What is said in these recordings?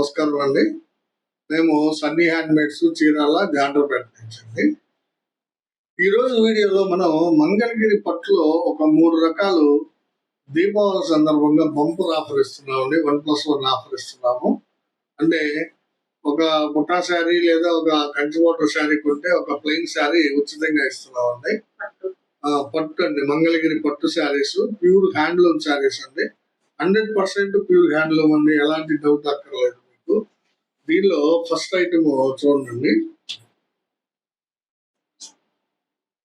నమస్కారం అండి. మేము సన్నీ హ్యాండ్మేడ్స్ చీరాల జాండ్రపేట నుంచి ఈరోజు వీడియోలో మనం మంగళగిరి పట్టులో ఒక మూడు రకాలు దీపావళి సందర్భంగా బంపర్ ఆఫర్ ఇస్తున్నామండి. వన్ ప్లస్ వన్ ఆఫర్ ఇస్తున్నాము. అంటే ఒక బుట్టా శారీ లేదా ఒక కంచి వాటర్ శారీ కొంటే ఒక ప్లెయిన్ శారీ ఉచితంగా ఇస్తున్నామండి. పట్టు అండి. మంగళగిరి పట్టు శారీస్ ప్యూర్ హ్యాండ్లూమ్ శారీస్ అండి. హండ్రెడ్ పర్సెంట్ ప్యూర్ హ్యాండ్లూమ్ అండి. ఎలాంటి డౌట్ అక్కర్లేదు. దీనిలో ఫస్ట్ ఐటమ్ చూడండి.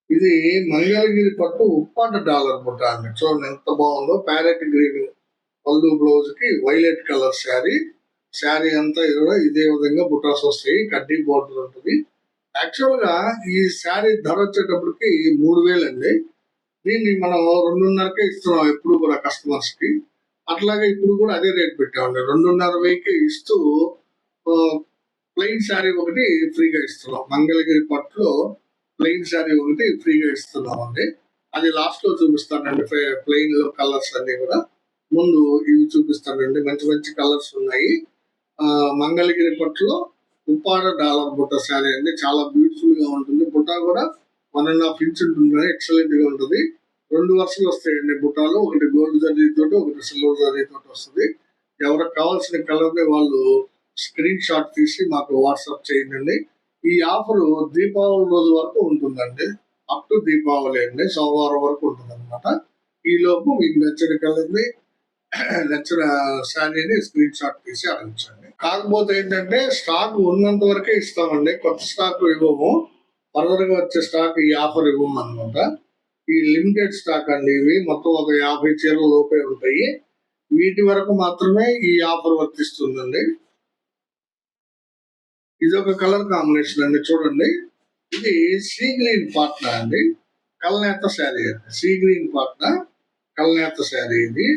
ఇది మంగళగిరి పట్టు ఉప్పాట డాలర్ బుట్ట అండి. చూడండి ఎంత బాగుందో. ప్యారెట్ గ్రీన్ పళ్ళు బ్లౌజ్కి వైలెట్ కలర్ శారీ. శారీ అంతా ఇది కూడా ఇదే విధంగా బుటాస్ వస్తాయి. కడ్డీ బోర్డర్ ఉంటుంది. యాక్చువల్గా ఈ శారీ ధర వచ్చేటప్పటికి మూడు వేలు అండి. దీన్ని మనం రెండున్నరకే ఇస్తున్నాం ఎప్పుడు కూడా కస్టమర్స్కి. అట్లాగే ఇప్పుడు కూడా అదే రేట్ పెట్టామండి. రెండున్నర వెయ్యికి ఇస్తూ ప్లెయిన్ శారీ ఒకటి ఫ్రీగా ఇస్తున్నాం. మంగళగిరి పట్టులో ప్లెయిన్ శారీ ఒకటి ఫ్రీగా ఇస్తున్నాం అండి అది లాస్ట్లో చూపిస్తానండి ప్లెయిన్లో కలర్స్ అన్ని కూడా. ముందు ఇవి చూపిస్తానండి మంచి మంచి కలర్స్ ఉన్నాయి. ఆ, మంగళగిరి పట్టులో ఉప్పాడ డాలర్ బుట్ట శారీ అండి. చాలా బ్యూటిఫుల్గా ఉంటుంది. బుట్ట కూడా వన్ అండ్ హాఫ్ ఇంచ్ ఉంటుంది ఎక్సలెంట్గా ఉంటుంది. రెండు వరుసలు వస్తాయండి బుట్టాలు. ఒకటి గోల్డ్ జరీ తోటి ఒకటి సిల్వర్ జరీ తోటి వస్తుంది. ఎవరికి కావాల్సిన కలర్ వాళ్ళు స్క్రీన్ షాట్ తీసి మాకు వాట్సాప్ చేయండి. ఈ ఆఫర్ దీపావళి రోజు వరకు ఉంటుందండి. అప్ టు దీపావళి అండి. సోమవారం వరకు ఉంటుంది అనమాట ఈ లోపు మీకు నచ్చిన కలర్ని నచ్చిన శారీని స్క్రీన్ షాట్ తీసి అడగచ్చండి కాకపోతే ఏంటంటే స్టాక్ ఉన్నంత వరకే ఇస్తామండి. కొత్త స్టాక్ ఇవ్వము. ఫర్దర్గా వచ్చే స్టాక్ ఈ ఆఫర్ ఇవ్వము అనమాట ఈ లిమిటెడ్ స్టాక్ అండి ఇవి. మొత్తం ఒక యాభై చీరల లోపే ఉంటాయి. వీటి వరకు మాత్రమే ఈ ఆఫర్ వర్తిస్తుందండి. ఇది ఒక కలర్ కాంబినేషన్ అండి చూడండి. ఇది సీ గ్రీన్ పాట్నా అండి. కల్నేత శారీ అండి. Sea green Patna Kalnetha saree ఇది.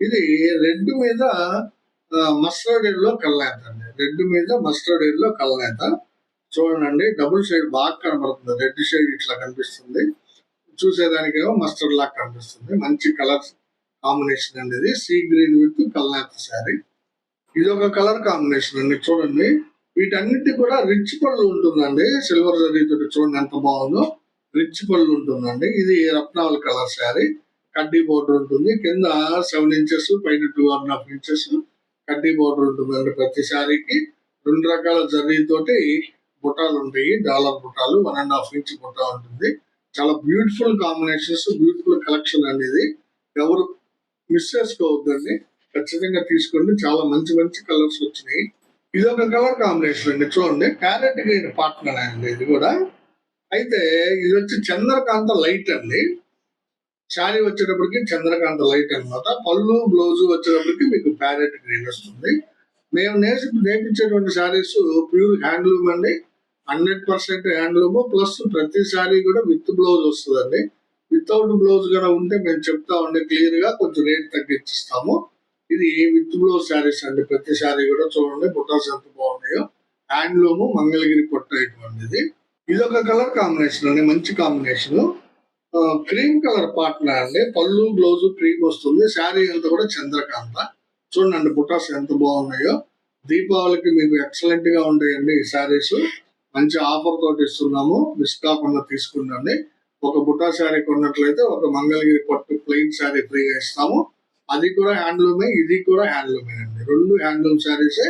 ఇది రెడ్ మీద మస్టర్డ్ ఎల్లో కల్నేత అండి. రెడ్ మీద మస్టర్డ్ ఎల్లో కల్నేత. చూడండి డబుల్ షేడ్ బాగా కనబడుతుంది. రెడ్ షేడ్ ఇట్లా కనిపిస్తుంది. చూసేదానికేమో మస్టర్డ్ లాగా కనిపిస్తుంది. మంచి కలర్ కాంబినేషన్ అండి ఇది. Sea green with Kalnetha saree. ఇది ఒక కలర్ కాంబినేషన్ అండి చూడండి. వీటన్నిటి కూడా రిచ్ పళ్ళు ఉంటుందండి. సిల్వర్ జరీతో చూడండి ఎంత బాగుందో. రిచ్ పళ్ళు ఉంటుందండి. ఇది రత్నావళి కలర్ శారీ. కడ్డీ బోర్డర్ ఉంటుంది. కింద సెవెన్ ఇంచెస్ పైన టూ అండ్ హాఫ్ ఇంచెస్ కడ్డీ బోర్డర్ ఉంటుందండి ప్రతి శారీకి. రెండు రకాల జరీతోటి బుట్టాలు ఉంటాయి. డాలర్ బుట్టాలు వన్ అండ్ హాఫ్ ఇంచ్ బుట్ట ఉంటుంది. చాలా బ్యూటిఫుల్ కాంబినేషన్స్ బ్యూటిఫుల్ కలెక్షన్ అనేది ఎవరు మిస్ చేసుకోవద్దండి. ఖచ్చితంగా తీసుకోండి. చాలా మంచి మంచి కలర్స్ వచ్చినాయి. ఇది ఒక కలర్ కాంబినేషన్ అండి. చూడండి ప్యారెట్ గ్రీన్ పార్ట్నర్ అండి ఇది కూడా. అయితే ఇది వచ్చి చంద్రకాంత లైట్ అండి. శారీ వచ్చేటప్పటికి చంద్రకాంత లైట్ అన్నమాట. పళ్ళు బ్లౌజ్ వచ్చేటప్పటికి మీకు ప్యారెట్ గ్రీన్ వస్తుంది. మేము నేసి నేర్పించేటువంటి శారీస్ ప్యూర్ హ్యాండ్లూమ్ అండి. Hundred percent handloom. ప్లస్ ప్రతి శారీ కూడా విత్ బ్లౌజ్ వస్తుందండి. వితౌట్ బ్లౌజ్ కూడా ఉంటే మేము చెప్తా ఉండే క్లియర్గా కొంచెం రేట్ తగ్గించిస్తాము. ఇది విత్ బ్లౌజ్ శారీస్ అండి? ప్రతి శారీ కూడా చూడండి బుట్టాస్ ఎంత బాగున్నాయో. హ్యాండ్లూమ్ మంగళగిరి పొట్ట ఇటువంటిది. ఇది ఒక కలర్ కాంబినేషన్ అండి మంచి కాంబినేషన్. క్రీమ్ కలర్ పార్ట్నర్ అండి. పళ్ళు బ్లౌజ్ క్రీమ్ వస్తుంది. శారీ అంతా కూడా చంద్రకాంత. చూడండి బుటాస్ ఎంత బాగున్నాయో. దీపావళికి మీకు ఎక్సలెంట్గా ఉంటాయండి ఈ శారీస్. మంచి ఆఫర్ తోటి ఇస్తున్నాము. మిస్ కాకుండా తీసుకుండండి ఒక బుటా శారీ కొన్నట్లయితే ఒక మంగళగిరి పట్టు ప్లెయిన్ శారీ ఫ్రీగా ఇస్తాము. అది కూడా హ్యాండ్లూమే ఇది కూడా హ్యాండ్లూమే అండి. రెండు హ్యాండ్లూమ్ శారీసే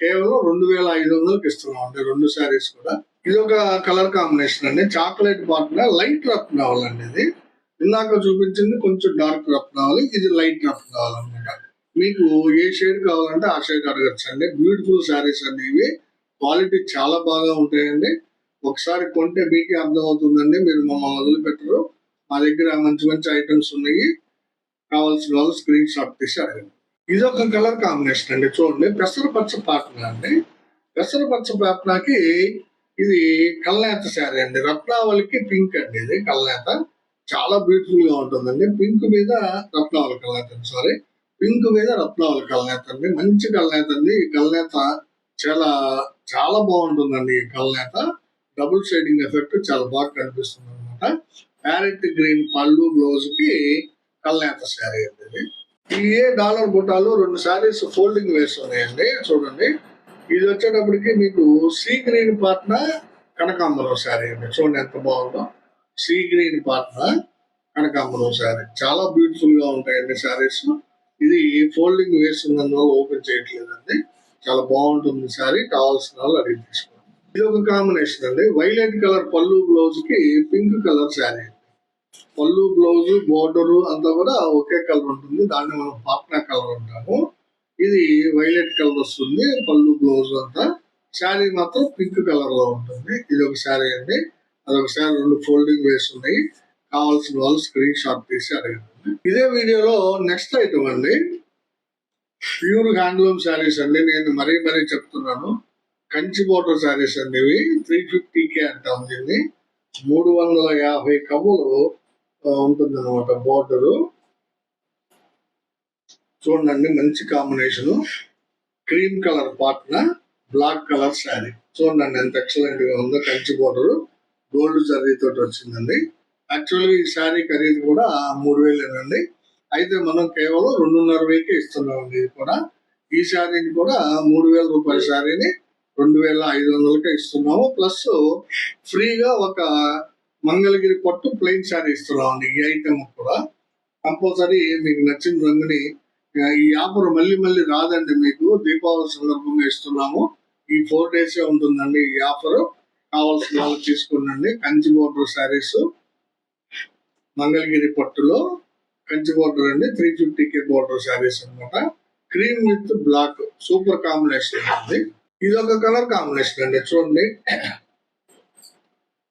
కేవలం రెండు వేల ఐదు వందలకి ఇస్తున్నాం అండి రెండు శారీస్ కూడా. ఇది ఒక కలర్ కాంబినేషన్ అండి. చాక్లెట్ బాటిల్ లైట్ రత్నావల్ అండి ఇది. ఇందాక చూపించింది కొంచెం డార్క్ రఫ్ కావాలి ఇది లైట్ రఫ్ కావాలన్నమాట మీకు ఏ షేడ్ కావాలంటే ఆ షేడ్ అడగచ్చు అండి. బ్యూటిఫుల్ శారీస్ అనేవి క్వాలిటీ చాలా బాగా ఉంటాయండి. ఒకసారి కొంటే మీకే అర్థమవుతుందండి మీరు మమ్మల్ని వదిలిపెట్టరు. మా దగ్గర మంచి మంచి ఐటమ్స్ ఉన్నాయి. కావాల్సిన వాళ్ళు స్క్రీన్ షాట్ తీసి అడగండి. ఇది ఒక కలర్ కాంబినేషన్ అండి. చూడండి పెసరపచ్చ పాటన అండి. పెసరపచ్చ పాటనకి ఇది కల్నేత శారీ అండి. రత్నావళికి పింక్ అండి ఇది కల్నేత. చాలా బ్యూటిఫుల్గా ఉంటుందండి. పింక్ మీద రత్నావళి కల్నేత సారీ పింక్ మీద రత్నావళి కల్నేత అండి. మంచి కల్నేత అండి. ఈ కల్నేత చాలా చాలా బాగుంటుందండి ఈ కల్నేత. డబుల్ షేడింగ్ ఎఫెక్ట్ చాలా బాగా కనిపిస్తుంది అనమాట ప్యారెట్ గ్రీన్ పళ్ళు బ్లౌజ్కి కల్నేత శారీ అండి ఈ ఏ డాలర్ బుట్టాలు రెండు శారీస్ ఫోల్డింగ్ వేసి ఉన్నాయండి చూడండి. ఇది వచ్చేటప్పటికి మీకు సీ గ్రీన్ పాట్న కనకాంబరం శారీ అండి. చూడండి ఎంత బాగుందో. సీ గ్రీన్ పాట్న కనకాంబరం శారీ. చాలా బ్యూటిఫుల్గా ఉంటాయండి శారీస్. ఇది ఫోల్డింగ్ వేస్తున్నందువల్ల ఓపెన్ చేయట్లేదండి. చాలా బాగుంటుంది శారీ కావాల్సిన వాళ్ళు అడిగి తీసుకోండి. ఇది ఒక కాంబినేషన్ అండి. వైలెట్ కలర్ పళ్ళు బ్లౌజ్కి పింక్ కలర్ శారీ పళ్ళు బ్లౌజ్ బోర్డర్ అంతా కూడా ఒకే కలర్ ఉంటుంది. దాన్ని మనం పాప్నా కలర్ అంటాము. ఇది వైలెట్ కలర్ వస్తుంది పళ్ళు బ్లౌజ్ అంతా. శారీ మాత్రం పింక్ కలర్లో ఉంటుంది. ఇది ఒక శారీ అండి. అదొక శారీ రెండు ఫోల్డింగ్ వేసి ఉన్నాయి. కావాల్సిన వాళ్ళు స్క్రీన్ షాట్ తీసి అడగండి. ఇదే వీడియోలో నెక్స్ట్ ఐటమ్ అండి. ప్యూర్ హ్యాండ్లూమ్ శారీస్ అండి. నేను మరీ మరీ చెప్తున్నాను. కంచి బోటర్ శారీస్ అండి ఇవి. త్రీ ఫిఫ్టీకే అంటాం దీన్ని. మూడు వందల యాభై కబులు ఉంటుంది అనమాట బోర్డరు. చూడండి మంచి కాంబినేషన్ క్రీమ్ కలర్ పాటన బ్లాక్ కలర్ శారీ. చూడండి ఎంత ఎక్సలెంట్గా ఉందో కంచి బోర్డర్. గోల్డ్ జరీతో తోటి వచ్చిందండి యాక్చువల్గా ఈ శారీ ఖరీదు కూడా మూడు వేలేనండి. అయితే మనం కేవలం రెండున్నర వేలకే ఇస్తున్నామండి ఇది కూడా. ఈ శారీని కూడా మూడు వేల రూపాయల శారీని రెండు వేల ఐదు వందలకే ఇస్తున్నాము. ప్లస్ ఫ్రీగా ఒక మంగళగిరి పట్టు ప్లెయిన్ శారీ ఇస్తున్నామండి ఈ ఐటమ్ కూడా కంపల్సరీ మీకు నచ్చిన రంగుని ఈ ఆఫర్ మళ్ళీ మళ్ళీ రాదండి మీకు. దీపావళి సందర్భంగా ఇస్తున్నాము. ఈ ఫోర్ డేస్ ఉంటుందండి ఈ ఆఫర్. కావాల్సిన వాళ్ళు తీసుకోండి. కంచి బోర్డర్ శారీస్ మంగళగిరి పట్టులో కంచి బోర్డర్ అండి. Three fifty K border saris అన్నమాట. Cream with black super combination అండి. ఇది ఒక కలర్ కాంబినేషన్ అండి. చూడండి.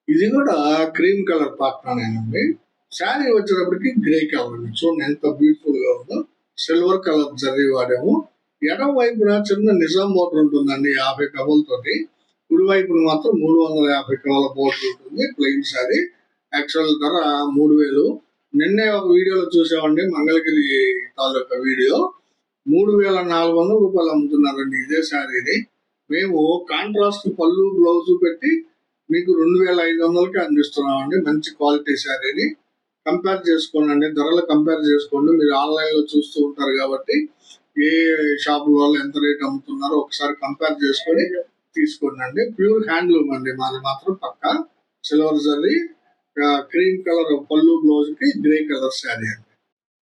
ఇది కూడా క్రీమ్ కలర్ పాత్రనేనండి శారీ వచ్చేటప్పటికి గ్రే కలర్. అండి చూడండి ఎంత బ్యూటిఫుల్గా ఉందో. సిల్వర్ కలర్ జరీ వాడాము. ఎడం వైపున చిన్న నిజాం బోర్డర్ ఉంటుందండి యాభై కవలతోటి కుడి వైపున మాత్రం మూడు వందల యాభై కవల బోర్డర్ ఉంటుంది ప్లెయిన్ శారీ. యాక్చువల్ ధర మూడు వేలు. నిన్నే ఒక వీడియోలో చూసామండి మంగళగిరి తాలూకా వీడియో. మూడు వేల నాలుగు వందల రూపాయలు అమ్ముతున్నారండి ఇదే శారీని. మేము కాంట్రాస్ట్ పళ్ళు బ్లౌజ్ పెట్టి మీకు రెండు వేల ఐదు వందలకి అందిస్తున్నామండి. మంచి క్వాలిటీ శారీని. కంపేర్ చేసుకోండి ధరలు కంపేర్ చేసుకోండి. మీరు ఆన్లైన్లో చూస్తూ ఉంటారు కాబట్టి ఏ షాప్ వాళ్ళు ఎంత రేట్ అమ్ముతున్నారో ఒకసారి కంపేర్ చేసుకొని తీసుకోండి ప్యూర్ హ్యాండ్లూమ్ అండి మాది మాత్రం పక్క. సిల్వర్ జరీ క్రీమ్ కలర్ పళ్ళు బ్లౌజ్కి గ్రే కలర్ శారీ అండి.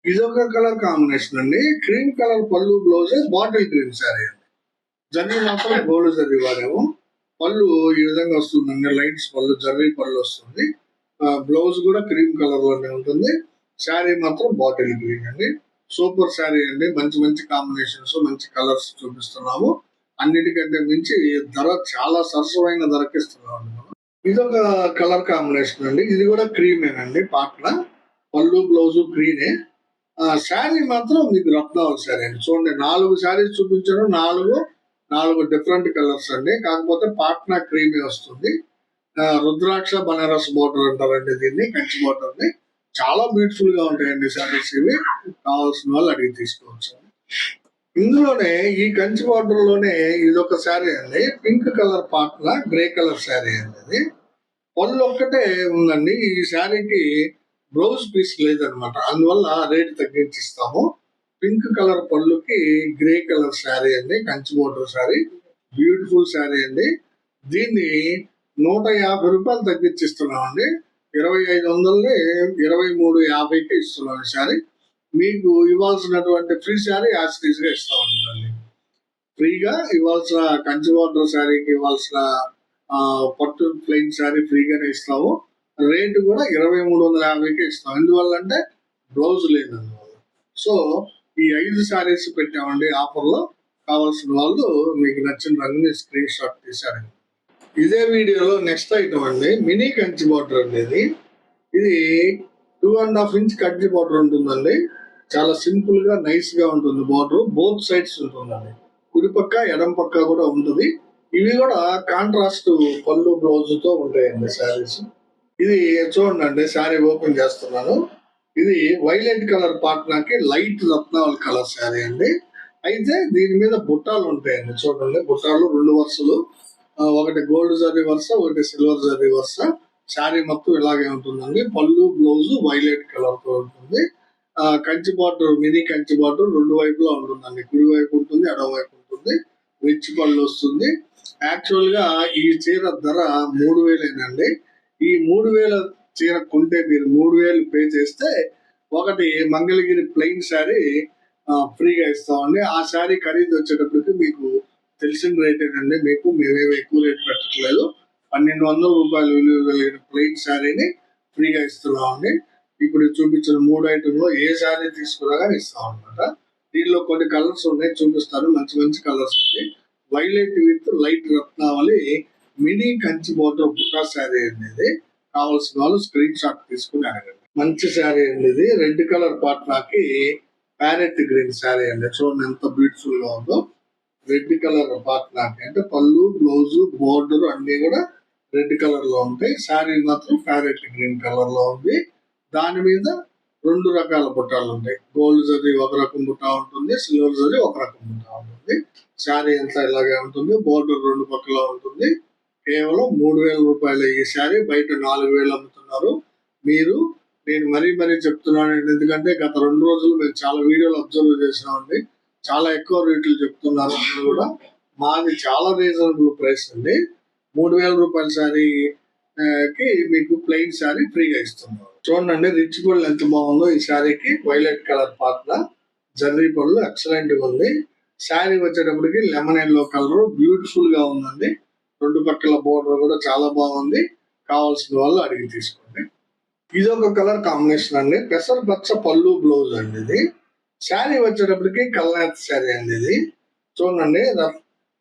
ఇది ఒక కలర్ కాంబినేషన్ అండి. క్రీమ్ కలర్ పళ్ళు బ్లౌజ్ బాటిల్ గ్రీన్ శారీ అండి. జర్నీ మాత్రం గోల్డ్ జరీ వాడాము. పళ్ళు ఈ విధంగా వస్తుందండి లైట్స్ పళ్ళు జర్రీ పళ్ళు వస్తుంది. బ్లౌజ్ కూడా క్రీమ్ కలర్లోనే ఉంటుంది. శారీ మాత్రం బాటిల్ గ్రీన్ అండి. సూపర్ శారీ అండి. మంచి మంచి కాంబినేషన్స్ మంచి కలర్స్ చూపిస్తున్నాము. అన్నిటికంటే మించి ధర చాలా సరసమైన ధరకి ఇస్తున్నాం అండి ఇది ఒక కలర్ కాంబినేషన్ అండి. ఇది కూడా క్రీమేనండి పాట్ల పళ్ళు బ్లౌజ్ క్రీమే శారీ మాత్రం మీకు రత్నావళి శారీ అండి. చూడండి నాలుగు శారీస్ చూపించాను. నాలుగు నాలుగు డిఫరెంట్ కలర్స్ అండి. కాకపోతే పాట్నా క్రీమీ వస్తుంది. రుద్రాక్ష బనారస్ బోర్డర్ అంటారండి దీన్ని కంచి బోర్డర్ని. చాలా బ్యూటిఫుల్గా ఉంటాయండి శారీస్ ఇవి. కావాల్సిన వాళ్ళు అడిగి తీసుకోవచ్చు. ఇందులోనే ఈ కంచి బోర్డర్లోనే ఇది ఒక శారీ అండి. పింక్ కలర్ పాట్ల గ్రే కలర్ శారీ అండి అది పళ్ళు ఒక్కటే ఉందండి. ఈ శారీకి బ్లౌజ్ పీస్ లేదనమాట. అందువల్ల రేట్ తగ్గించి ఇస్తాము పింక్ కలర్ పళ్ళుకి గ్రే కలర్ శారీ అండి కంచి బోర్డర్ శారీ బ్యూటిఫుల్ శారీ అండి. దీన్ని నూట యాభై రూపాయలు తగ్గించిస్తున్నామండి. ఇరవై ఐదు వందలని ఇరవై మూడు యాభైకి ఇస్తున్నాం ఈ శారీ. మీకు ఇవ్వాల్సినటువంటి ఫ్రీ శారీ యాజ్ ఇస్తామండి దాన్ని ఫ్రీగా ఇవ్వాల్సిన కంచి బోర్డర్ శారీకి ఇవ్వాల్సిన పట్టు ప్లెయిన్ శారీ ఫ్రీగానే ఇస్తాము. రేటు కూడా ఇరవై మూడు వందల యాభైకి ఇస్తాం. ఎందువల్ల అంటే బ్లౌజ్ లేదు అందువల్ల సో ఈ ఐదు శారీస్ పెట్టామండి ఆఫర్లో. కావాల్సిన వాళ్ళు మీకు నచ్చిన రంగుని స్క్రీన్ షాట్ తీశారు. ఇదే వీడియోలో నెక్స్ట్ ఐటమ్ అండి మినీ కంచి బార్డర్ అండి ఇది ఇది two and half inch Kanchi border ఉంటుందండి. చాలా సింపుల్గా నైస్గా ఉంటుంది బార్డర్ బోత్ సైడ్స్ ఉంటుందండి. కుడి పక్క ఎడం పక్క కూడా ఉంటుంది. ఇవి కూడా కాంట్రాస్ట్ పళ్ళు బ్లౌజ్తో ఉంటాయండి శారీస్. ఇది చూడండి శారీ ఓపెన్ చేస్తున్నాను. ఇది వైలెట్ కలర్ పాట్నాకి లైట్ రత్నావళి కలర్ శారీ అండి. అయితే దీని మీద బుట్టాలు ఉంటాయండి చూడండి. బుట్టాలు రెండు వరుసలు. ఒకటి గోల్డ్ జరీ వరుస ఒకటి సిల్వర్ జరీ వరుస. శారీ మొత్తం ఇలాగే ఉంటుందండి. పళ్ళు బ్లౌజ్ వైలెట్ కలర్తో ఉంటుంది. ఆ, Kanchi border mini Kanchi border రెండు వైపులా ఉంటుందండి. కుడి వైపు ఉంటుంది ఎడవ వైపు ఉంటుంది. రిచ్ పళ్ళు వస్తుంది. యాక్చువల్గా ఈ చీర ధర మూడు వేలేనండి. ఈ మూడు వేల చీర కొంటే మీరు మూడు వేలు పే చేస్తే ఒకటి మంగళగిరి ప్లెయిన్ శారీ ఫ్రీగా ఇస్తామండి. ఆ శారీ ఖరీదు వచ్చేటప్పటికి మీకు తెలిసిన రేటేనండి మీకు మేమేమి ఎక్కువ రేట్ పెట్టట్లేదు. పన్నెండు వందల రూపాయలు విలువ కలిగిన ప్లెయిన్ శారీని ఫ్రీగా ఇస్తున్నామండి. ఇప్పుడు చూపించిన మూడు ఐటెంలో ఏ శారీ తీసుకున్నా కానీ ఇస్తాం అనమాట దీనిలో కొన్ని కలర్స్ ఉన్నాయి చూపిస్తాను. మంచి మంచి కలర్స్ ఉన్నాయి వైలెట్ విత్ లైట్ రత్నావళి మినీ కంచి బోర్డర్ బుటా శారీ అనేది కావాల్సిన వాళ్ళు స్క్రీన్ షాట్ తీసుకుని అడగండి మంచి శారీ అండి ఇది. రెడ్ కలర్ పాట్నాకి ప్యారెట్ గ్రీన్ శారీ అండి. చూడండి ఎంత బ్యూటిఫుల్గా ఉందో. రెడ్ కలర్ పాట్నాకి. అంటే పళ్ళు బ్లౌజ్ బోర్డర్ అన్ని కూడా రెడ్ కలర్లో ఉంటాయి. శారీ మాత్రం ప్యారెట్ గ్రీన్ కలర్లో ఉంది. దాని మీద రెండు రకాల బుట్టాలు ఉంటాయి. గోల్డ్ జరీ ఒక రకం బుట్ట ఉంటుంది. సిల్వర్ జరీ ఒక రకం బుట్ట ఉంటుంది. శారీ అంతా ఇలాగే ఉంటుంది. బోర్డర్ రెండు పక్కల ఉంటుంది. కేవలం మూడు వేల రూపాయలు ఈ శారీ బయట నాలుగు వేలు అమ్ముతున్నారు. మీరు నేను మరీ మరీ చెప్తున్నాను ఎందుకంటే గత రెండు రోజులు మేము చాలా వీడియోలు అబ్జర్వ్ చేసినామండి. చాలా ఎక్కువ రేట్లు చెప్తున్నారు కూడా. మాది చాలా రీజనబుల్ ప్రైస్ అండి. మూడు వేల రూపాయల శారీ కి మీకు ప్లెయిన్ శారీ ఫ్రీగా ఇస్తున్నారు చూడండి రిచ్ గోల్డ్ ఎంత బాగుందో ఈ శారీకి. వైలెట్ కలర్ పాత్ర జర్రీ పళ్ళు ఎక్సలెంట్గా ఉంది. శారీ వచ్చేటప్పటికి లెమన్ ఎల్లో కలర్ బ్యూటిఫుల్గా ఉందండి. రెండు పక్కల బోర్డర్ కూడా చాలా బాగుంది. కావాల్సిన వాళ్ళు అడిగి తీసుకోండి. ఇది ఒక కలర్ కాంబినేషన్ అండి. పెసర పచ్చ పళ్ళు బ్లౌజ్ అండి ఇది. శారీ వచ్చేటప్పటికి కల్నాథ్ శారీ అండి ఇది. చూడండి రత్-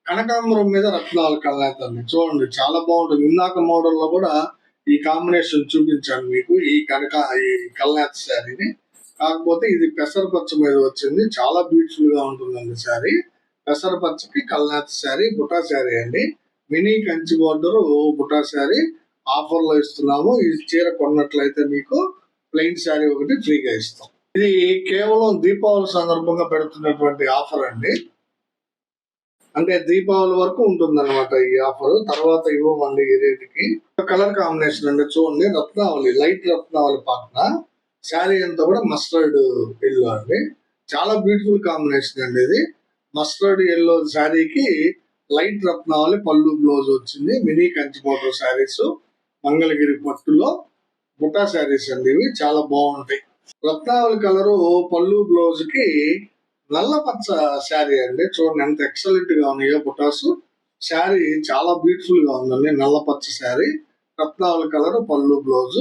కనకాంబరం మీద రత్నాలు కల్నాథ్ అండి. చూడండి చాలా బాగుంటుంది. ఇందాక మోడల్లో కూడా ఈ కాంబినేషన్ చూపించాను మీకు ఈ కనక ఈ కల్నాథ్ శారీని. కాకపోతే ఇది పెసర పచ్చ మీద వచ్చింది. చాలా బ్యూటిఫుల్గా ఉంటుందండి శారీ. పెసర పచ్చకి కల్నాథ్ శారీ బుటా శారీ అండి. మినీ కంచి బోర్డర్ బుటా శారీ ఆఫర్లో ఇస్తున్నాము. ఈ చీర కొన్నట్లయితే మీకు ప్లెయిన్ శారీ ఒకటి ఫ్రీగా ఇస్తాం. ఇది కేవలం దీపావళి సందర్భంగా పెడుతున్నటువంటి ఆఫర్ అండి. అంటే దీపావళి వరకు ఉంటుందన్నమాట ఈ ఆఫర్. తర్వాత ఇవ్వమండి ఈ రేటుకి. కలర్ కాంబినేషన్ అండి చూడండి. రత్నావళి లైట్ రత్నావళి పాటన శారీ అంతా కూడా మస్టర్డ్ ఎల్లో అండి. చాలా బ్యూటిఫుల్ కాంబినేషన్ అండి ఇది. మస్టర్డ్ ఎల్లో శారీకి లైట్ రత్నావళి పళ్ళు బ్లౌజ్ వచ్చింది. మినీ కంచి బోర్డర్ శారీస్ మంగళగిరి పట్టులో బుటా శారీస్ అండి ఇవి. చాలా బాగుంటాయి. రత్నావళి కలరు పళ్ళు బ్లౌజ్కి నల్ల పచ్చ శారీ అండి. చూడండి ఎంత ఎక్సలెంట్గా ఉన్నాయో బుటాస్. శారీ చాలా బ్యూటిఫుల్గా ఉందండి. నల్ల పచ్చ శారీ. రత్నావళి కలర్ పళ్ళు బ్లౌజ్.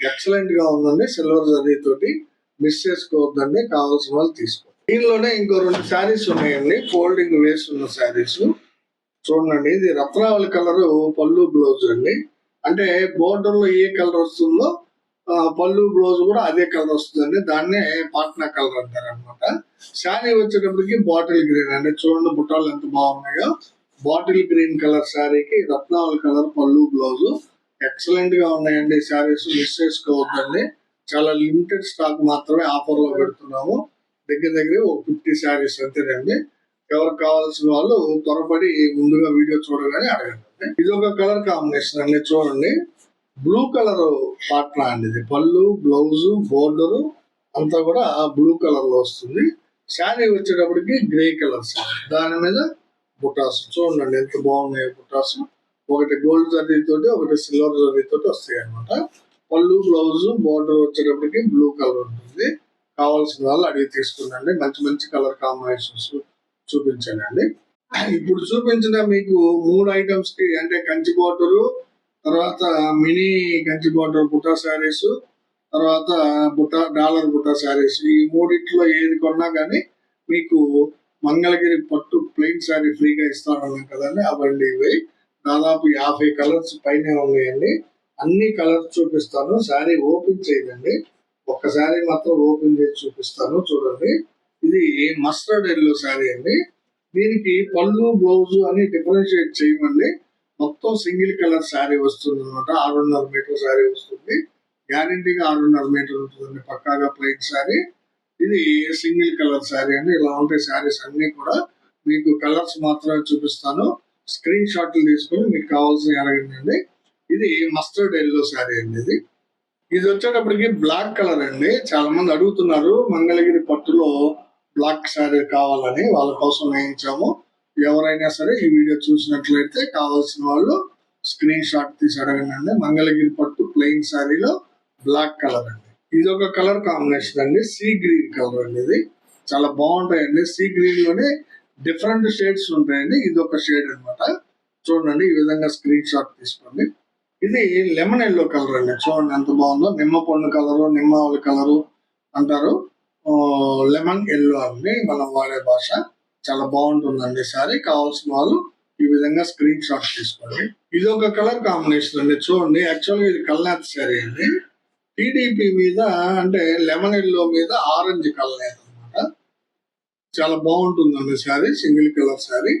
ఎక్సలెంట్గా ఉందండి. సిల్వర్ జరీ తోటి మిస్ చేసుకోవద్దండి. కావాల్సిన వాళ్ళు తీసుకోండి. దీనిలోనే ఇంకో రెండు శారీస్ ఉన్నాయండి. ఫోల్డింగ్ వేసి ఉన్న శారీస్. చూడండి ఇది రత్నావళి కలర్ పళ్ళు బ్లౌజ్ అండి. అంటే బోర్డర్లో ఏ కలర్ వస్తుందో ఆ, పళ్ళు బ్లౌజ్ కూడా అదే కలర్ వస్తుందండి. దాన్నే పాట్నా కలర్ అంటారు అనమాట శారీ వచ్చేటప్పటికి బాటిల్ గ్రీన్ అండి. చూడండి బుట్టాలు ఎంత బాగున్నాయో. బాటిల్ గ్రీన్ కలర్ శారీకి రత్నావళి కలర్ పళ్ళు బ్లౌజ్. ఎక్సలెంట్గా ఉన్నాయండి శారీస్. మిస్ చేసుకోవద్దండి. చాలా లిమిటెడ్ స్టాక్ మాత్రమే ఆఫర్లో పెడుతున్నాము. దగ్గర దగ్గర ఒక ఫిఫ్టీ శారీస్ అంతేనండి. ఎవరికి కావాల్సిన వాళ్ళు త్వరపడి ముందుగా వీడియో చూడగానే అడగండి. ఇది ఒక కలర్ కాంబినేషన్ అండి చూడండి. బ్లూ కలర్ పాట్నా అండి ఇది. పళ్ళు బ్లౌజ్ బోర్డర్ అంతా కూడా బ్లూ కలర్లో వస్తుంది. శారీ వచ్చేటప్పటికి గ్రే కలర్ శారీ. దాని మీద బుటాస్. చూడండి ఎంత బాగున్నాయి బుటాస్. ఒకటి గోల్డ్ జరీ తోటి ఒకటి సిల్వర్ జరీ తోటి వస్తాయి అనమాట పళ్ళు బ్లౌజ్ బోర్డర్ వచ్చేటప్పటికి బ్లూ కలర్ ఉంటుంది. కావాల్సిన వాళ్ళు అడిగి తీసుకుందండి మంచి మంచి కలర్ కాంబినేషన్స్. చూపించానండి. ఇప్పుడు చూపించిన మీకు మూడు ఐటమ్స్కి అంటే కంచి బోర్డర్ తర్వాత మినీ కంచి బోర్డర్ బుట్టా శారీస్ తర్వాత బుట్టా డాలర్ బుట్టా శారీస్ ఈ మూడిట్లో ఏది కొన్నా కానీ మీకు మంగళగిరి పట్టు ప్లెయిన్ శారీ ఫ్రీగా ఇస్తానన్నాం కదండి. అవండి ఇవి. దాదాపు యాభై కలర్స్ పైన ఉన్నాయండి. అన్ని కలర్స్ చూపిస్తాను. శారీ ఓపెన్ చేయదండి. ఒక్క శారీ మాత్రం ఓపెన్ చేసి చూపిస్తాను. చూడండి. ఇది మస్టర్డ్ ఎల్లో శారీ అండి. దీనికి పళ్ళు బ్లౌజ్ అని డిఫరెన్షియేట్ చేయమండి. మొత్తం సింగిల్ కలర్ శారీ వస్తుంది అనమాట ఆరున్నర మీటర్ శారీ వస్తుంది. గ్యారంటీగా ఆరున్నర మీటర్ ఉంటుందండి. పక్కాగా ప్లెయిన్ శారీ. ఇది సింగిల్ కలర్ శారీ అండి. ఇలా ఉంటాయి శారీస్ అన్ని కూడా మీకు కలర్స్ మాత్రమే చూపిస్తాను. స్క్రీన్ షాట్లు తీసుకొని మీకు కావాల్సిన అడగండి ఇది మస్టర్డ్ ఎల్లో శారీ అండి ఇది. ఇది వచ్చేటప్పటికి బ్లాక్ కలర్ అండి. చాలా మంది అడుగుతున్నారు మంగళగిరి పట్టులో బ్లాక్ శారీ కావాలని వాళ్ళ కోసం వేయించాము ఎవరైనా సరే ఈ వీడియో చూసినట్లయితే కావాల్సిన వాళ్ళు స్క్రీన్ షాట్ తీసి అడగండి. మంగళగిరి పట్టు ప్లెయిన్ శారీలో బ్లాక్ కలర్ అండి. ఇది ఒక కలర్ కాంబినేషన్ అండి. సీ గ్రీన్ కలర్ అండి ఇది. చాలా బాగుంటాయండి. సీ గ్రీన్లోనే డిఫరెంట్ షేడ్స్ ఉంటాయండి. ఇది ఒక షేడ్ అన్నమాట. చూడండి ఈ విధంగా స్క్రీన్ షాట్ తీసుకోండి. ఇది లెమన్ ఎల్లో కలర్ అండి. చూడండి ఎంత బాగుందో. నిమ్మ పండు కలరు నిమ్మ ఆవుల కలరు అంటారు. లెమన్ ఎల్లో అండి మనం వాడే భాష. చాలా బాగుంటుందండి సారీ. కావాల్సిన వాళ్ళు ఈ విధంగా స్క్రీన్ షాట్ తీసుకోండి. ఇది ఒక కలర్ కాంబినేషన్ అండి. చూడండి యాక్చువల్గా ఇది కల్నాథ్ శారీ అండి. టీడీపీ మీద అంటే లెమన్ ఎల్లో మీద ఆరెంజ్ కల్నాథ్ అనమాట చాలా బాగుంటుందండి శారీ సింగిల్ కలర్ శారీ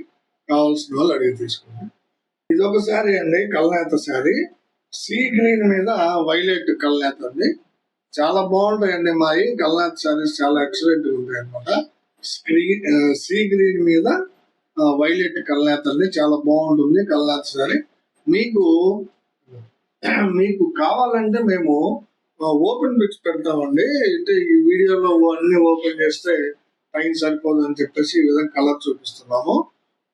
కావాల్సిన వాళ్ళు అడిగి తీసుకోండి. ఇది ఒక శారీ అండి కల్నేత శారీ సీ గ్రీన్ మీద వైలెట్ కల్నేత అండి. చాలా బాగుంటాయండి మావి. గల్నాథ్ శారీస్ చాలా ఎక్సలెంట్ ఉంటాయి అనమాట స్క్రీన్ సీ గ్రీన్ మీద వైలెట్ కల్నాథ్ అండి. చాలా బాగుంటుంది కల్నాథ్ శారీ మీకు మీకు కావాలంటే మేము ఓపెన్ పిక్స్ పెడతామండి. అంటే ఈ వీడియోలో అన్ని ఓపెన్ చేస్తే టైం సరిపోదు అని చెప్పేసి ఈ విధంగా కలర్ చూపిస్తున్నాము.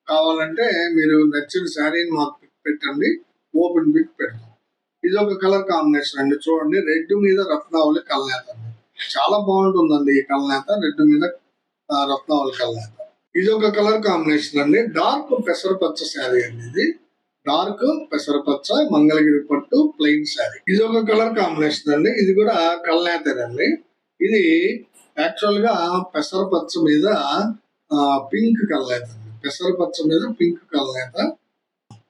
కావాలంటే మీరు నచ్చిన శారీని మాకు పిక్ పెట్టండి. ఓపెన్ పిక్ పెడతాం. ఇది ఒక కలర్ కాంబినేషన్ అండి. చూడండి రెడ్ మీద రత్నావళి కలనేత అండి. చాలా బాగుంటుందండి ఈ కల్నేత రెడ్ మీద రత్నావళి కలనేత ఇది ఒక కలర్ కాంబినేషన్ అండి. డార్క్ పెసరపచ్చ శారీ అండి ఇది. డార్క్ పెసరపచ్చ మంగళగిరి పట్టు ప్లెయిన్ శారీ. ఇది ఒక కలర్ కాంబినేషన్ అండి. ఇది కూడా కల్నేతనండి ఇది యాక్చువల్గా పెసరపచ్చ మీద పింక్ కలనేత అండి. పెసరపచ్చ మీద పింక్ కలనేత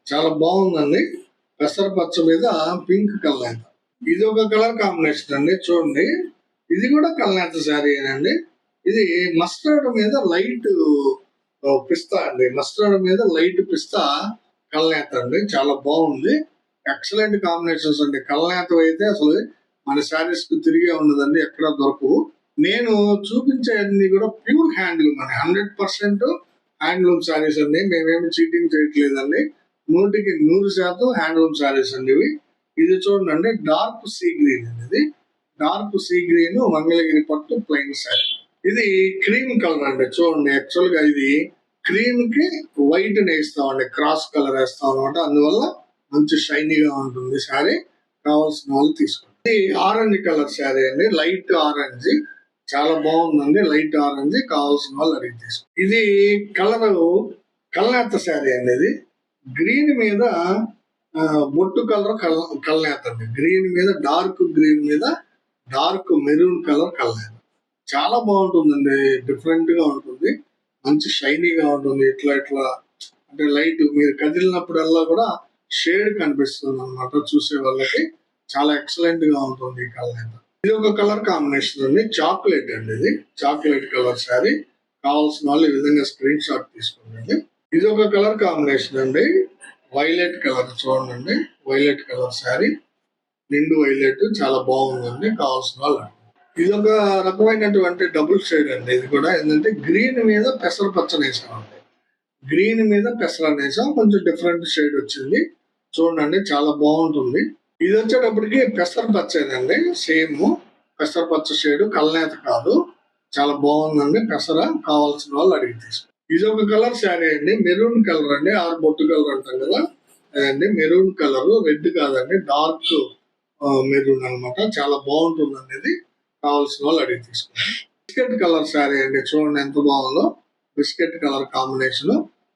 చాలా బాగుందండి. పెసరపచ్చ మీద పింక్ కల్నేత ఇది ఒక కలర్ కాంబినేషన్ అండి చూడండి. ఇది కూడా కల్నేత శారీ అండి ఇది మస్టర్డ్ మీద లైట్ పిస్తా అండి. మస్టర్డ్ మీద లైట్ పిస్తా కల్నేత అండి. చాలా బాగుంది. ఎక్సలెంట్ కాంబినేషన్స్ అండి. కల్నేత అయితే అసలు మన శారీస్కు తిరిగే ఉన్నదండి ఎక్కడ దొరకవు. నేను చూపించే అన్ని కూడా ప్యూర్ హ్యాండ్లూమ్ అండి. హండ్రెడ్ పర్సెంట్ హ్యాండ్లూమ్ శారీస్ అండి. మేమేమి చీటింగ్ చేయట్లేదండి. నూటికి నూరు శాతం హ్యాండ్లూమ్ శారీస్ అండి ఇవి. ఇది చూడండి డార్క్ సీ గ్రీన్ అనేది డార్క్ సీ గ్రీన్ మంగళగిరి పట్టు ప్లెయిన్ శారీ. ఇది క్రీమ్ కలర్ అండి చూడండి యాక్చువల్గా ఇది క్రీమ్కి వైట్ వేస్తామండి క్రాస్ కలర్ వేస్తాం అనమాట అందువల్ల మంచి షైనీగా ఉంటుంది శారీ. కావాల్సిన వాళ్ళు తీసుకోండి. ఇది ఆరెంజ్ కలర్ శారీ అండి లైట్ ఆరెంజ్ చాలా బాగుందండి లైట్ ఆరెంజ్ కావాల్సిన వాళ్ళు అడిగి తీసుకోండి. ఇది కలర్ కల్నేత శారీ అండి ఇది. గ్రీన్ మీద ఆ, బొట్టు కలర్ కల్ కల్నేత గ్రీన్ మీద డార్క్ గ్రీన్ మీద డార్క్ మెరూన్ కలర్ కల్నేత చాలా బాగుంటుందండి. డిఫరెంట్గా ఉంటుంది. మంచి షైనీగా ఉంటుంది. ఇట్లా ఇట్లా అంటే లైట్ మీరు కదిలినప్పుడల్లా కూడా షేడ్ కనిపిస్తుంది అనమాట చూసే వాళ్ళకి. చాలా ఎక్సలెంట్గా ఉంటుంది ఈ కలర్ ఇది ఒక కలర్ కాంబినేషన్ అండి. చాక్లెట్ అండి ఇది. Chocolate colour sari. కావాల్సిన వాళ్ళు ఈ విధంగా స్క్రీన్ షాట్ తీసుకుంటుంది ఇది ఒక కలర్ కాంబినేషన్ అండి. వైలెట్ కలర్ చూడండి. Violet colour sari. నిండు వైలెట్. చాలా బాగుందండి. కావాల్సిన వాళ్ళు ఇది ఒక రకమైనటువంటి డబుల్ షేడ్ అండి. ఇది కూడా ఏంటంటే గ్రీన్ మీద పెసర పచ్చని వేసామండి. గ్రీన్ మీద పెసర అనేసాం. కొంచెం డిఫరెంట్ షేడ్ వచ్చింది. చూడండి చాలా బాగుంటుంది. ఇది వచ్చేటప్పటికి పెసర పచ్చేదండి సేమ్ పెసర పచ్చ షేడ్ కల్నేత కాదు. చాలా బాగుందండి. పెసర కావాల్సిన వాళ్ళు అడిగి తీసుకో ఇది ఒక కలర్ శారీ అండి. మెరూన్ కలర్ అండి. ఆరు బొట్టు కలర్ అంటాం కదా. అదండి మెరూన్ కలర్ రెడ్ కాదండి. డార్క్ మెరూన్ అన్నమాట. చాలా బాగుంటుంది అనేది కావాల్సిన వాళ్ళు అడిగి తీసుకున్నారు బిస్కెట్ కలర్ శారీ అండి. చూడండి ఎంత బాగుందో. Biscuit colour combination.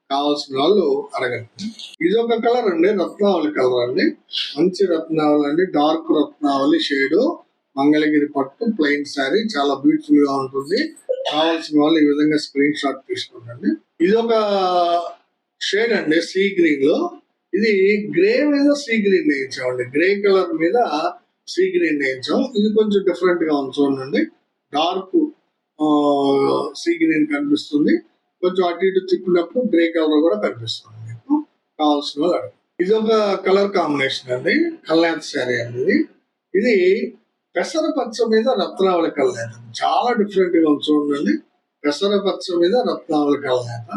కావాల్సిన వాళ్ళు అడగండి. ఇది ఒక కలర్ అండి. రత్నావళి కలర్ అండి. మంచి రత్నావళి అండి. డార్క్ రత్నావళి షేడ్. మంగళగిరి పట్టు ప్లెయిన్ శారీ చాలా బ్యూటిఫుల్గా ఉంటుంది. కావాల్సిన వాళ్ళు ఈ విధంగా స్క్రీన్ షాట్ తీసుకోండి. ఇది ఒక షేడ్ అండి సీ గ్రీన్లో. ఇది గ్రే మీద సీ గ్రీన్ వేయించామండి. గ్రే కలర్ మీద సీ గ్రీన్ వేయించాం. ఇది కొంచెం డిఫరెంట్గా ఉంది చూడండి. డార్క్ సీ గ్రీన్ కనిపిస్తుంది. కొంచెం అటు ఇటు తిప్పినప్పుడు గ్రే కలర్ కూడా కనిపిస్తుంది మీకు. కావాల్సిన వాళ్ళు ఇది ఒక కలర్ కాంబినేషన్ అండి. కళ్యాణ్ శారీ అండి ఇది పెసర పచ్చ మీద రత్నావళి కలనేత చాలా డిఫరెంట్గా ఉంది చూడండి. పెసర పచ్చ మీద రత్నావళి కలనేత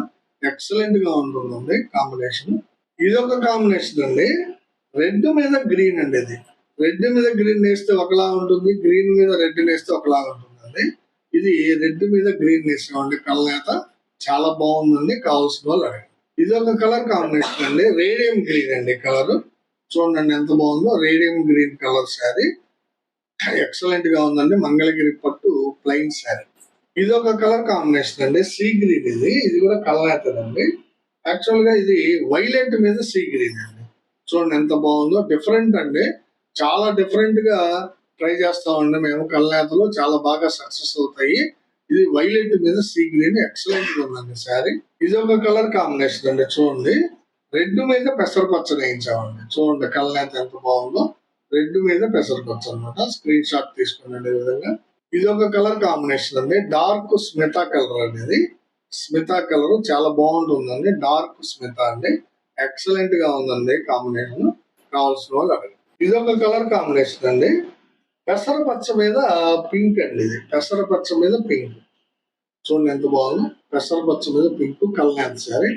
ఎక్సలెంట్గా ఉంటుందండి కాంబినేషన్ ఇది ఒక కాంబినేషన్ అండి. రెడ్ మీద గ్రీన్ అండి ఇది. రెడ్ మీద గ్రీన్ వేస్తే ఒకలా ఉంటుంది. గ్రీన్ మీద రెడ్ వేస్తే ఒకలా ఉంటుందండి. ఇది రెడ్ మీద గ్రీన్ వేసామండి కలనేత చాలా బాగుందండి కావాల్సిన వాళ్ళు అడగండి. ఇది ఒక కలర్ కాంబినేషన్ అండి. రేడియం గ్రీన్ అండి కలర్ చూడండి ఎంత బాగుందో. రేడియం గ్రీన్ కలర్ శారీ ఎక్సలెంట్గా ఉందండి. మంగళగిరి పట్టు ప్లెయిన్ శారీ ఇది ఒక కలర్ కాంబినేషన్ అండి. సీ గ్రీన్ ఇది. ఇది కూడా కలర్ అవుతుందండి యాక్చువల్గా ఇది వైలెట్ మీద సీ గ్రీన్ అండి. చూడండి ఎంత బాగుందో. డిఫరెంట్ అండి. చాలా డిఫరెంట్గా ట్రై చేస్తామండి మేము కళ్ళనేతలు చాలా బాగా సక్సెస్ అవుతాయి. ఇది వైలెట్ మీద సీ గ్రీన్ ఎక్సలెంట్గా ఉందండి శారీ ఇది ఒక కలర్ కాంబినేషన్ అండి. చూడండి. రెడ్ మీద పెసరపచ్చ వేయించామండి. చూడండి కళ్ళనేత ఎంత బాగుందో. రెడ్ మీద పెసరకొచ్చు అనమాట స్క్రీన్ షాట్ తీసుకునే విధంగా. ఇది ఒక కలర్ కాంబినేషన్ అండి. డార్క్ స్మిత కలర్ అనేది. స్మిత కలర్ చాలా బాగుంటుందండి. డార్క్ స్మిత అండి. ఎక్సలెంట్గా ఉందండి కాంబినేషన్ కావాల్సిన వాళ్ళు అడగండి. ఇది ఒక కలర్ కాంబినేషన్ అండి పెసరపచ్చ మీద పింక్ అండి ఇది. పెసరపచ్చ మీద పింక్ చూడండి ఎంత బాగుంది. పెసరపచ్చ మీద పింక్ కల్నాథ్ శారీ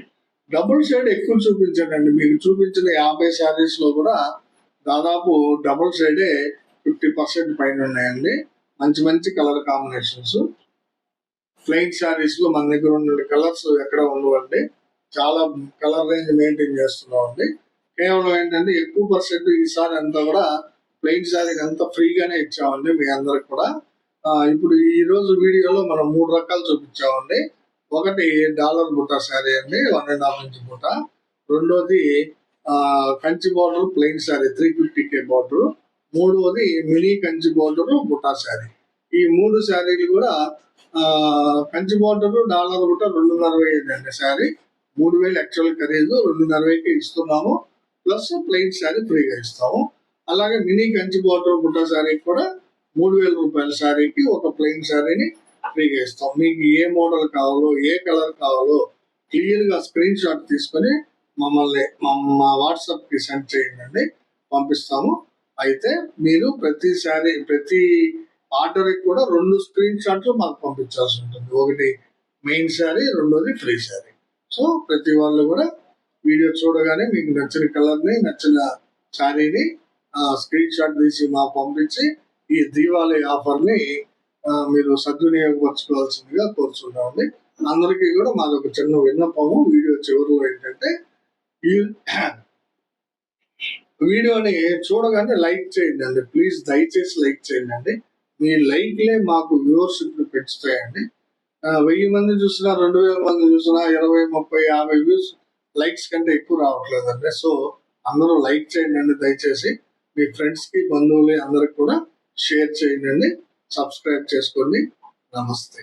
డబుల్ షేడ్ ఎక్కువ చూపించాడండి. మీకు చూపించిన యాభై శారీస్లో కూడా దాదాపు డబుల్ సైడే ఫిఫ్టీ పర్సెంట్ పైన ఉన్నాయండి. మంచి మంచి కలర్ కాంబినేషన్స్. ప్లెయిన్ శారీస్లో మన దగ్గర ఉన్న కలర్స్ ఎక్కడ ఉండవండి. చాలా కలర్ రేంజ్ మెయింటైన్ చేస్తున్నాం అండి కేవలం ఏంటంటే ఎక్కువ పర్సెంట్ ఈసారి అంతా కూడా ప్లెయిన్ శారీ అంతా ఫ్రీగానే ఇచ్చామండి మీ అందరికి కూడా. ఇప్పుడు ఈ రోజు వీడియోలో మనం మూడు రకాలు చూపించామండి. ఒకటి డాలర్ బుట్ట శారీ అండి వన్ అండ్ హాఫ్ ఇంచ్ బుట్ట రెండోది Kanchi border plain sari three fifty K border. మూడవది మినీ కంచి బార్డర్ బుటా శారీ. ఈ మూడు శారీలు కూడా కంచి బార్డర్ డాలర్ బుట్ట రెండున్నర వేలు అండి శారీ. మూడు వేలు యాక్చువల్ ఖరీదు రెండున్నర వేలకి ఇస్తున్నాము. ప్లస్ ప్లెయిన్ శారీ ఫ్రీగా ఇస్తాము. అలాగే మినీ కంచి బార్డర్ బుట్ట శారీ కూడా మూడు వేల రూపాయల శారీకి ఒక ప్లెయిన్ శారీని ఫ్రీగా ఇస్తాం మీకు ఏ మోడల్ కావాలో ఏ కలర్ కావాలో క్లియర్గా స్క్రీన్ షాట్ తీసుకొని మమ్మల్ని మా- వాట్సాప్కి సెండ్ చేయండి పంపిస్తాము. అయితే మీరు ప్రతి శారీ ప్రతి ఆర్డర్కి కూడా రెండు స్క్రీన్ షాట్లు మాకు పంపించాల్సి ఉంటుంది. ఒకటి మెయిన్ శారీ రెండోది ఫ్రీ శారీ. సో ప్రతి వాళ్ళు కూడా వీడియో చూడగానే మీకు నచ్చిన కలర్ని నచ్చిన శారీని స్క్రీన్ షాట్ తీసి మాకు పంపించి ఈ దీవాళీ ఆఫర్ని మీరు సద్వినియోగపరచుకోవాల్సిందిగా కోరుచున్నామండి. అందరికీ కూడా మాది ఒక చిన్న విన్నపము. వీడియో చివరిలో ఏంటంటే వీడియోని చూడగానే లైక్ చేయండి అండి. ప్లీజ్ దయచేసి లైక్ చేయండి అండి. మీ లైక్లే మాకు వ్యూవర్షిప్ని పెంచుతాయండి. వెయ్యి మంది చూసినా రెండు వేల మంది చూసినా ఇరవై ముప్పై యాభై వ్యూస్ లైక్స్ కంటే ఎక్కువ రావట్లేదండి. సో అందరూ లైక్ చేయండి అండి దయచేసి. మీ ఫ్రెండ్స్కి బంధువులు అందరికి కూడా షేర్ చేయండి అండి. సబ్స్క్రైబ్ చేసుకోండి. నమస్తే.